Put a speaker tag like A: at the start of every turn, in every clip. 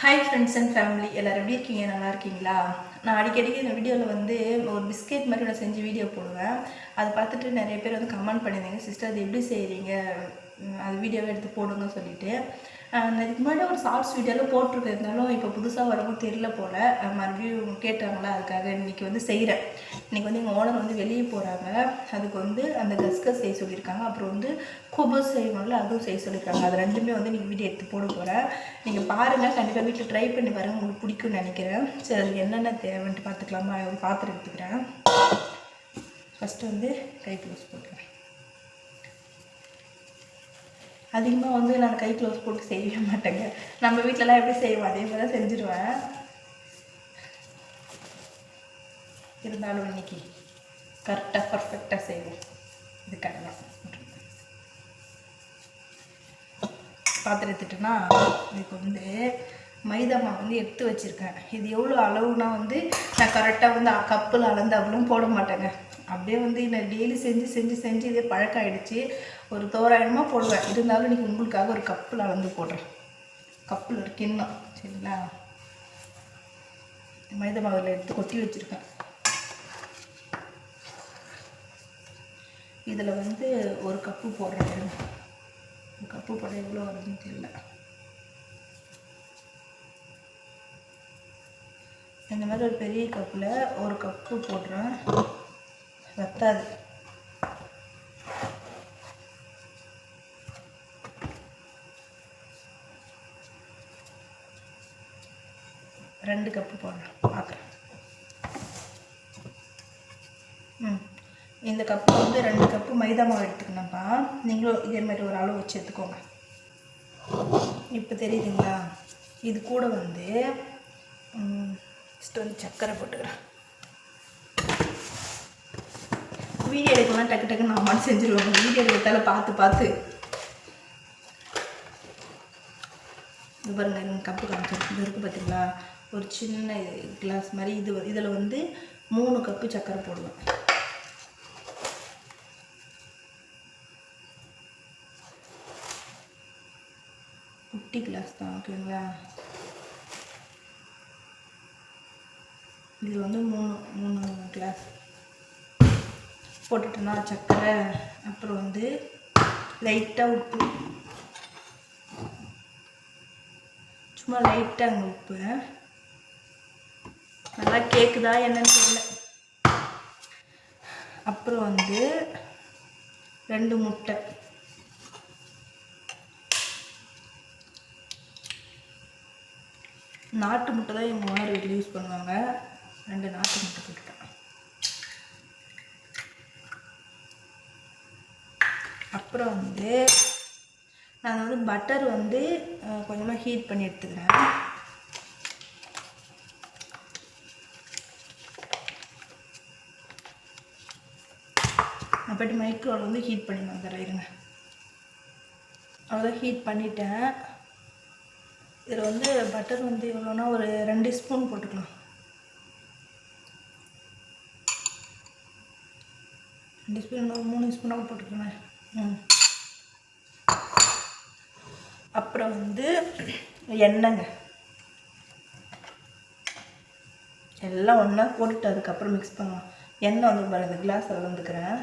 A: Hi friends and family எல்லோரும் எப்படி இருக்கீங்க நல்லா இருக்கீங்களா நான் அடிக்கடிக்கு இந்த வீடியோவில் வந்து ஒரு பிஸ்கெட் மாதிரி நான் செஞ்சு வீடியோ போடுவேன் அதை பார்த்துட்டு நிறைய பேர் வந்து கமெண்ட் பண்ணியிருந்தீங்க சிஸ்டர் அது எப்படி செய்கிறீங்க அது வீடியோவை எடுத்து போடுங்கன்னு சொல்லிட்டு இதுக்கு முன்னாடி ஒரு ஷார்ட்ஸ் வீடியோவில் போட்டிருக்க இருந்தாலும் இப்போ புதுசாக வரவும் தெரில போல் மறுபடியும் கேட்டாங்களா அதுக்காக இன்றைக்கி வந்து செய்கிறேன் இன்றைக்கி வந்து எங்கள் ஓனர் வந்து வெளியே போகிறாங்க அதுக்கு வந்து அந்த கஸ்கஸ் செய்ய சொல்லியிருக்காங்க அப்புறம் வந்து கொபஸ் செய்வாங்கள அதுவும் செய்ய சொல்லியிருக்காங்க அது ரெண்டுமே வந்து நீங்கள் வீடியோ எடுத்து போட போகிறேன் நீங்கள் பாருங்கள் கண்டிப்பாக வீட்டில் ட்ரை பண்ணி பாருங்கள் உங்களுக்கு பிடிக்கும்னு நினைக்கிறேன் சரி அது என்னென்ன தேவைன்ட்டு பார்த்துக்கலாமா ஒரு எடுத்துக்கிறேன் ஃபஸ்ட்டு வந்து கை க்ளோஸ் போட்டுக்கிறேன் அதிகமாக வந்து நான் கை க்ளோஸ் போட்டு செய்யவே மாட்டேங்க நம்ம வீட்டிலலாம் எப்படி செய்வோம் அதே மாதிரி தான் செஞ்சுருவேன் இருந்தாலும் இன்றைக்கி கரெக்டாக பர்ஃபெக்டாக செய்வோம் இது கடலாம் பாத்திரம் எடுத்துட்டுனா இதுக்கு வந்து மைதா மாவு வந்து எடுத்து வச்சுருக்கேன் இது எவ்வளோ அளவுனா வந்து நான் கரெக்டாக வந்து கப்பில் அளந்து அவ்வளோ போட மாட்டேங்க அப்படியே வந்து நான் டெய்லி செஞ்சு செஞ்சு செஞ்சு இதே பழக்கம் ஆகிடுச்சு ஒரு தோராயமாக போடுவேன் இருந்தாலும் இன்றைக்கி உங்களுக்காக ஒரு கப்பில் அளந்து போடுறேன் கப்பில் ஒரு கிண்ணம் சரிங்களா மைதா மாவில் எடுத்து கொட்டி வச்சுருக்கேன் இதில் வந்து ஒரு கப்பு போடுறேன் ஒரு கப்பு போட எவ்வளோ வருதுன்னு தெரியல இந்த மாதிரி ஒரு பெரிய கப்பில் ஒரு கப்பு போடுறேன் பத்தாது ரெண்டு கப்பு போடலாம் பார்க்குறேன் ம் இந்த கப்பு வந்து ரெண்டு கப்பு மைதா மாவு எடுத்துக்கணும்ப்பா நீங்களும் இதே மாதிரி ஒரு அளவு வச்சு எடுத்துக்கோங்க இப்போ தெரியுதுங்களா இது கூட வந்து சக்கரை போட்டுக்கிறேன் வீடியோ எடுக்கலாம் டக்கு டக்குன்னு நான் மட்டும் செஞ்சுருவேன் வீடியோ எடுத்தாலும் பார்த்து பார்த்து இது பாருங்கள் கப்பு இது இருக்குது பார்த்தீங்களா ஒரு சின்ன கிளாஸ் மாதிரி இது இதில் வந்து மூணு கப்பு சக்கரை போடுவேன் குட்டி கிளாஸ் தான் ஓகேங்களா இதில் வந்து மூணு மூணு கிளாஸ் போட்டுட்டோம்னா சக்கரை அப்புறம் வந்து லைட்டாக உப்பு சும்மா லைட்டாக அங்கே உப்பு நல்லா கேட்குதா என்னன்னு தெரியல அப்புறம் வந்து ரெண்டு முட்டை நாட்டு முட்டை தான் எங்கள் மாதிரி யூஸ் பண்ணுவாங்க ரெண்டு நாட்டு முட்டை போட்டுட்டேன் அப்புறம் வந்து நான் வந்து பட்டர் வந்து கொஞ்சமாக ஹீட் பண்ணி எடுத்துக்கிறேன் அப்புறம் மைக்ரோவில் வந்து ஹீட் பண்ணி வந்துடுறேன் இருங்க அவ்வளோதான் ஹீட் பண்ணிட்டேன் இதில் வந்து பட்டர் வந்து எவ்வளோன்னா ஒரு ரெண்டு ஸ்பூன் போட்டுக்கலாம் ரெண்டு ஸ்பூன் ஒரு மூணு ஸ்பூனாக போட்டுக்கலாம் அப்புறம் வந்து எண்ணெய்ங்க எல்லாம் ஒன்றா போட்டுட்டு அதுக்கப்புறம் மிக்ஸ் பண்ணலாம் எண்ணெய் வந்து பாருங்க இந்த கிளாஸ் அளந்துக்கிறேன்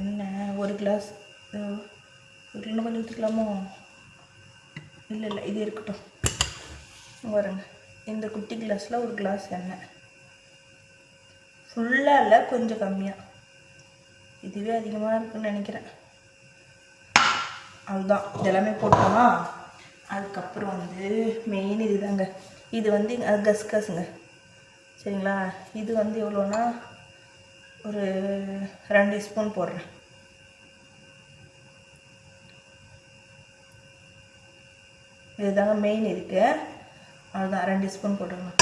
A: எண்ணெய் ஒரு கிளாஸ் இன்னும் கொஞ்சம் ஊற்றிக்கலாமோ இல்லை இல்லை இது இருக்கட்டும் வருங்க இந்த குட்டி கிளாஸில் ஒரு கிளாஸ் எண்ணெய் ஃபுல்லாக இல்லை கொஞ்சம் கம்மியாக இதுவே அதிகமாக இருக்குன்னு நினைக்கிறேன் அதுதான் இதெல்லாமே போட்டோமா அதுக்கப்புறம் வந்து மெயின் இதுதாங்க இது வந்து கஸ்கஸுங்க சரிங்களா இது வந்து எவ்வளோன்னா ஒரு ரெண்டு ஸ்பூன் போடுறேன் இதுதாங்க மெயின் இருக்குது அதுதான் ரெண்டு ஸ்பூன் போட்டுருங்க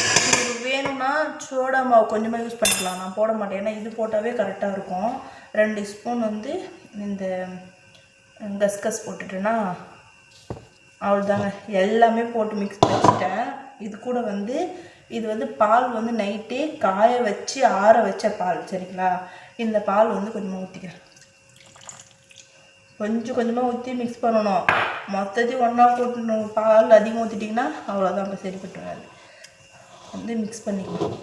A: இது வேணும்னா சோடா மாவு கொஞ்சமாக யூஸ் பண்ணிக்கலாம் நான் போட மாட்டேன் ஏன்னா இது போட்டாவே கரெக்டாக இருக்கும் ரெண்டு ஸ்பூன் வந்து இந்த கஸ்கஸ் போட்டுட்டேன்னா அவ்வளோதாங்க எல்லாமே போட்டு மிக்ஸ் வச்சுட்டேன் இது கூட வந்து இது வந்து பால் வந்து நைட்டே காய வச்சு ஆற வச்ச பால் சரிங்களா இந்த பால் வந்து கொஞ்சமாக ஊற்றிக்கிறேன் கொஞ்சம் கொஞ்சமாக ஊற்றி மிக்ஸ் பண்ணணும் மொத்தத்தையும் ஒன்றா போட்டு பால் அதிகமாக ஊற்றிட்டிங்கன்னா அவ்வளோதான் அப்போ சரிப்பட்டு வராது வந்து மிக்ஸ் பண்ணிக்கணும்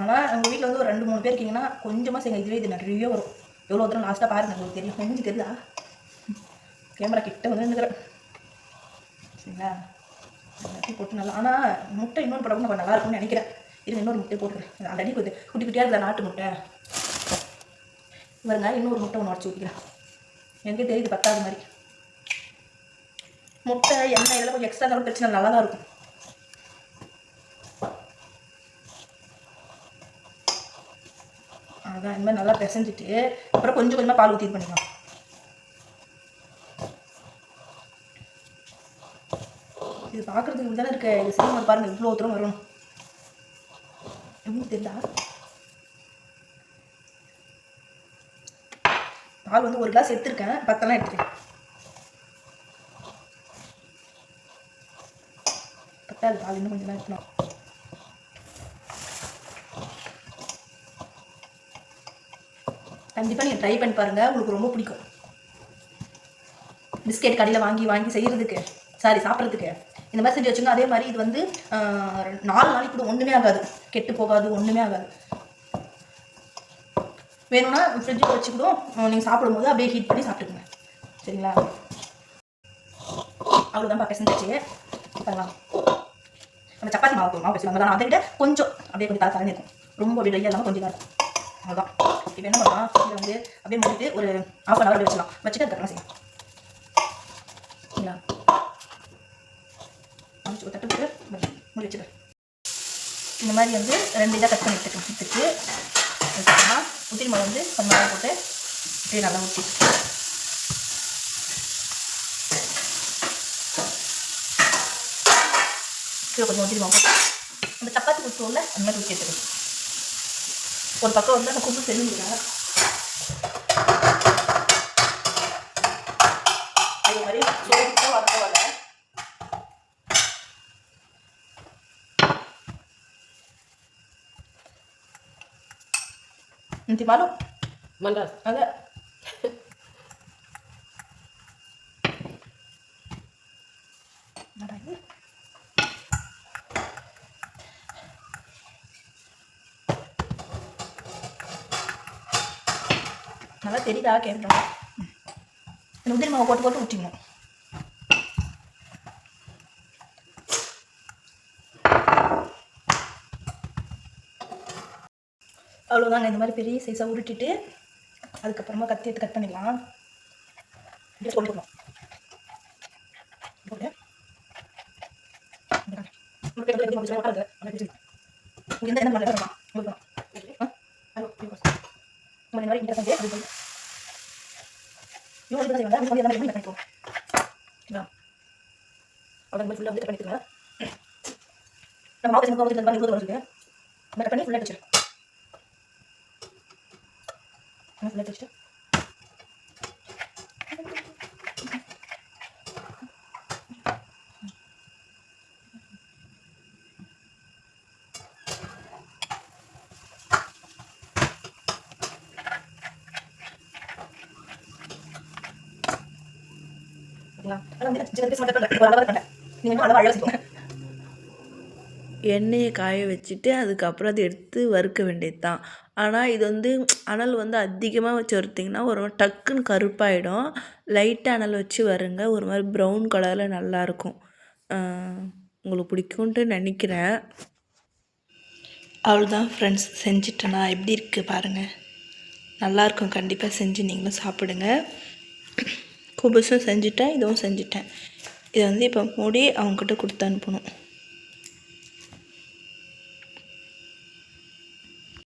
A: ஆனால் எங்கள் வீட்டில் வந்து ஒரு ரெண்டு மூணு பேர் இருக்கீங்கன்னா கொஞ்சமாக செய்யுங்க இதுவே இது நிறைய வரும் எவ்வளோ தூரம் லாஸ்ட்டாக பாருங்கள் உங்களுக்கு தெரியும் கொஞ்சம் தெரியுதா கேமரா கிட்ட வந்து நின்றுக்கிறேன் சரிங்களா போட்டு நல்லா ஆனால் முட்டை இன்னொன்று போட நல்லா இருக்கும்னு நினைக்கிறேன் இது இன்னொரு முட்டை போட்டுக்கிறேன் அடிக்கு வந்து குட்டி குட்டியாக இருக்கிற நாட்டு முட்டை இவருங்க இன்னொரு முட்டை ஒன்று உடச்சி ஊற்றிக்கிறேன் எங்கே தெரியுது பத்தாவது மாதிரி முட்டை எண்ணெய் இதெல்லாம் கொஞ்சம் எக்ஸ்ட்ரா இருந்தாலும் பிரச்சனை நல்லா தான் இருக்கும் அதான் இந்த மாதிரி நல்லா பிசைஞ்சிட்டு அப்புறம் கொஞ்சம் கொஞ்சமாக பால் ஊற்றி பண்ணிக்கலாம் இது பார்க்குறதுக்கு தானே இருக்க இது சினிமா பாருங்கள் இவ்வளோ தூரம் வரணும் முழுங்கிட்டு பால் வந்து ஒரு கிளாஸ் எடுத்திருக்கேன் பத்தெல்லாம் எடுத்துருக்கேன் பத்தாது பால் இன்னும் கொஞ்சம் எடுக்கணும் கண்டிப்பாக நீங்கள் ட்ரை பண்ணி பாருங்கள் உங்களுக்கு ரொம்ப பிடிக்கும் பிஸ்கெட் கடையில் வாங்கி வாங்கி செய்கிறதுக்கு சாரி சாப்பிட்றதுக்கு இந்த மாதிரி செஞ்சு வச்சுங்க அதே மாதிரி இது வந்து நாலு நாளைக்கு கூட ஒன்றுமே ஆகாது கெட்டு போகாது ஒன்றுமே ஆகாது வேணும்னா ஃப்ரிட்ஜில் வச்சுக்கிடும் நீங்கள் சாப்பிடும்போது அப்படியே ஹீட் பண்ணி சாப்பிட்டுக்கோங்க சரிங்களா அவ்வளோதான் பார்க்க செஞ்சிச்சு பாருங்களா நம்ம சப்பாத்தி மாவு போகணும் வச்சுருவாங்க தான் அதை விட கொஞ்சம் அப்படியே கொஞ்சம் தலை இருக்கும் ரொம்ப அப்படி ட்ரையாக இல்லாமல் கொஞ்சம் இருக்கும் அவ்வளோதான் இப்போ என்ன பண்ணலாம் வந்து அப்படியே முடிச்சுட்டு ஒரு ஆஃப் அன் ஹவர் வச்சுக்கலாம் வச்சுட்டு அதுக்கப்புறம் செய்யலாம் சரிங்களா அமைச்சு தட்டு போட்டு முடி வச்சுக்கிறேன் இந்த மாதிரி வந்து ரெண்டு இதாக கட் பண்ணி எடுத்துக்க எடுத்துட்டு உதிரி மிளகு வந்து கொஞ்சம் போட்டு இப்படி நல்லா ஊற்றி கீழே கொஞ்சம் உதிரி மிளகு அந்த சப்பாத்தி குத்துவோம்ல அந்த மாதிரி ஊற்றி எடுத்துக்கணும் ஒரு பக்கம் வந்து அந்த கும்பு செல்லுங்க Nanti malu.
B: Mandas. Ada. Ada ini.
A: நல்லா தெரியுதா கேட்குறோம் இந்த உதிரி மாவு போட்டு போட்டு ஊற்றிக்கணும் அவ்வளோதாங்க இந்த மாதிரி பெரிய சைஸாக உருட்டிட்டு அதுக்கப்புறமா கத்தி எடுத்து கட் பண்ணிடலாம் போட்டுக்கணும் இந்த மாதிரி மாவு கட் பண்ணி ஃபுல்லாக வச்சிருக்கோம் எண்ணெயை காய வச்சுட்டு அதுக்கப்புறம் அதை எடுத்து வறுக்க வேண்டியதுதான் ஆனால் இது வந்து அனல் வந்து அதிகமாக வச்சு வருத்திங்கன்னா ஒரு டக்குன்னு கருப்பாயிடும் லைட்டாக அனல் வச்சு வருங்க ஒரு மாதிரி ப்ரௌன் கலரில் நல்லாயிருக்கும் உங்களுக்கு பிடிக்கும்ட்டு நினைக்கிறேன் அவ்வளோதான் ஃப்ரெண்ட்ஸ் செஞ்சுட்டேனா எப்படி இருக்குது பாருங்கள் நல்லாயிருக்கும் கண்டிப்பாக செஞ்சு நீங்களும் சாப்பிடுங்க குபஸும் செஞ்சுட்டேன் இதுவும் செஞ்சுட்டேன் இதை வந்து இப்போ மூடி அவங்ககிட்ட கொடுத்து அனுப்பணும்